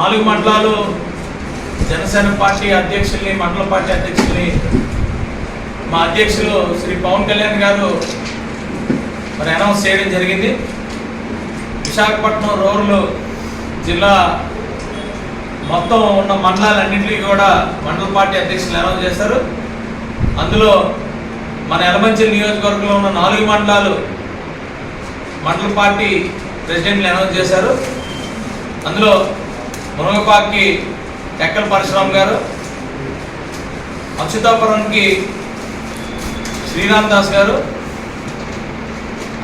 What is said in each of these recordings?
నాలుగు మండలాలు జనసేన పార్టీ అధ్యక్షుల్ని మండల పార్టీ అధ్యక్షుల్ని మా అధ్యక్షులు శ్రీ పవన్ కళ్యాణ్ గారు మరి అనౌన్స్ చేయడం జరిగింది. విశాఖపట్నం రూరల్ జిల్లా మొత్తం ఉన్న మండలాలన్నింటినీ కూడా మండల పార్టీ అధ్యక్షులు అనౌన్స్ చేశారు. అందులో మన ఎలమంచిల్ నియోజకవర్గంలో ఉన్న నాలుగు మండలాలు మండల పార్టీ ప్రెసిడెంట్లు అనౌన్స్ చేశారు. అందులో మునగపాకి టెక్కల పరశురామ్ గారు అచ్యుతాపురంకి శ్రీరామ్ దాస్ గారు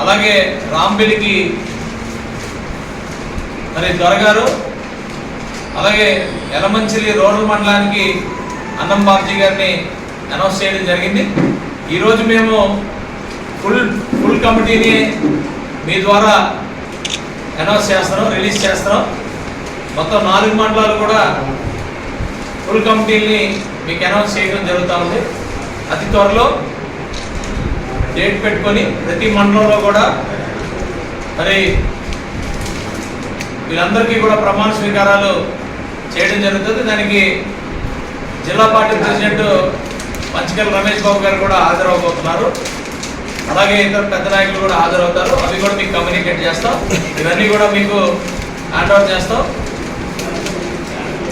అలాగే రాంబిలికి మరి దొరగారు అలాగే ఎలమంచిలి రూరల్ మండలానికి అన్నం బాబ్జీ గారిని అనౌన్స్ చేయడం జరిగింది. ఈరోజు మేము ఫుల్ ఫుల్ కమిటీని మీ ద్వారా అనౌన్స్ చేస్తున్నాం రిలీజ్ చేస్తున్నాం. మొత్తం నాలుగు మండలాలు కూడా ఫుల్ కమిటీని మీకు అనౌన్స్ చేయడం జరుగుతూ ఉంది. అతి త్వరలో డేట్ పెట్టుకొని ప్రతి మండలంలో కూడా మరి వీళ్ళందరికీ కూడా ప్రమాణ స్వీకారాలు చేయడం జరుగుతుంది. దానికి జిల్లా పార్టీ ప్రెసిడెంట్ మంచికల్ రమేష్ బాబు గారు కూడా హాజరవబోతున్నారు. అలాగే ఇతర పెద్ద నాయకులు కూడా హాజరవుతారు. అవి కూడా మీకు కమ్యూనికేట్ చేస్తాం. ఇవన్నీ కూడా మీకు హ్యాండ్ చేస్తాం.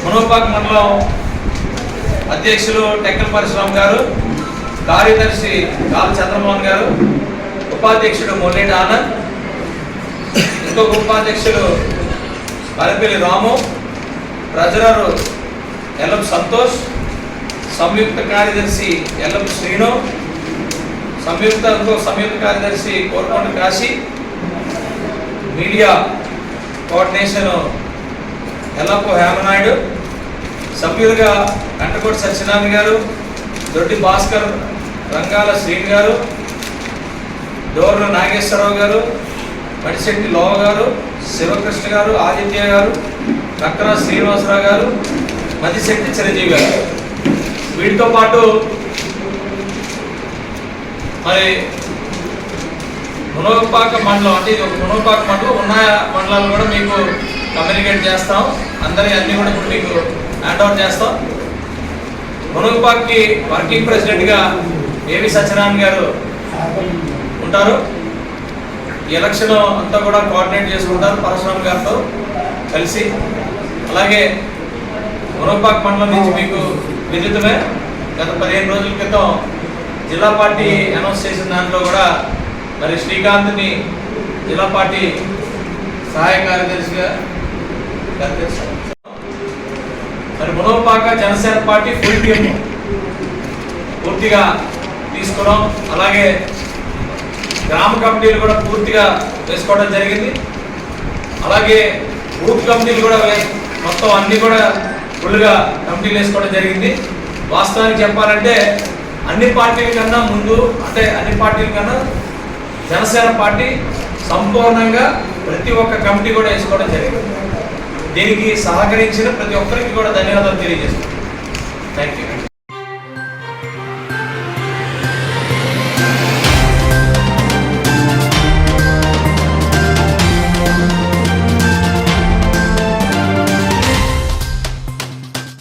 మునోపాక్ మండలం అధ్యక్షులు టెక్కల్ పరశురామ్ గారు కార్యదర్శి కాల చంద్రమోహన్ గారు ఉపాధ్యక్షుడు మొన్నేటి ఆనంద్ ఇంకొక ఉపాధ్యక్షుడు Maripalli Ramu treasurer L M Santosh సంయుక్త కార్యదర్శి ఎల్ఎం శ్రీను సంయుక్త సంయుక్త కార్యదర్శి కోరుకొండ కాశీ మీడియా కోఆర్డినేషన్ ఎల్లప్ప హేమనాయుడు సభ్యులుగా కంటకోటి సత్యనారాయణ గారు దొడ్డి భాస్కర్ రంగాల శ్రీని గారు డోర్ల నాగేశ్వరరావు గారు మడిశెట్టి లోవ గారు శివకృష్ణ గారు ఆదిత్య గారు కక్కర శ్రీనివాసరావు గారు మదిశెట్టి చిరంజీవి గారు. వీటితో పాటు మరి మునోపాక మండలం అంటే ఇది ఒక మునోపాక మండలం ఉన్న మండలాలు కూడా మీకు కమ్యూనికేట్ చేస్తాం. అందరి అన్నీ కూడా ఇప్పుడు మీకు హ్యాండ్ ఓవర్ చేస్తాం. మునగపాక్కి వర్కింగ్ ప్రెసిడెంట్గా ఏవి సత్యనారాయణ గారు ఉంటారు? ఈ ఎలక్షన్ అంతా కూడా కోఆర్డినేట్ చేసుకుంటారు పరశురామ్ గారితో కలిసి. అలాగే మునగపాక్ మండలం నుంచి మీకు విదితమే. గత పదిహేను రోజుల క్రితం జిల్లా పార్టీ అనౌన్స్ చేసిన దాంట్లో కూడా మరి శ్రీకాంత్ని జిల్లా పార్టీ సహాయ కార్యదర్శిగా మరి Munopaka Janasena party full team పూర్తిగా తీసుకోవడం అలాగే గ్రామ కమిటీలు కూడా పూర్తిగా వేసుకోవడం జరిగింది. అలాగే బూత్ కమిటీలు కూడా మొత్తం అన్నీ కూడా ఫుల్గా కమిటీలు వేసుకోవడం జరిగింది. వాస్తవానికి చెప్పాలంటే అన్ని పార్టీల కన్నా ముందు అంటే అన్ని పార్టీల కన్నా జనసేన పార్టీ సంపూర్ణంగా ప్రతి ఒక్క కమిటీ కూడా వేసుకోవడం జరిగింది. దీనికి సహకరించిన ప్రతి ఒక్కరికి కూడా ధన్యవాదాలు తెలియజేస్తున్నాను. Thank you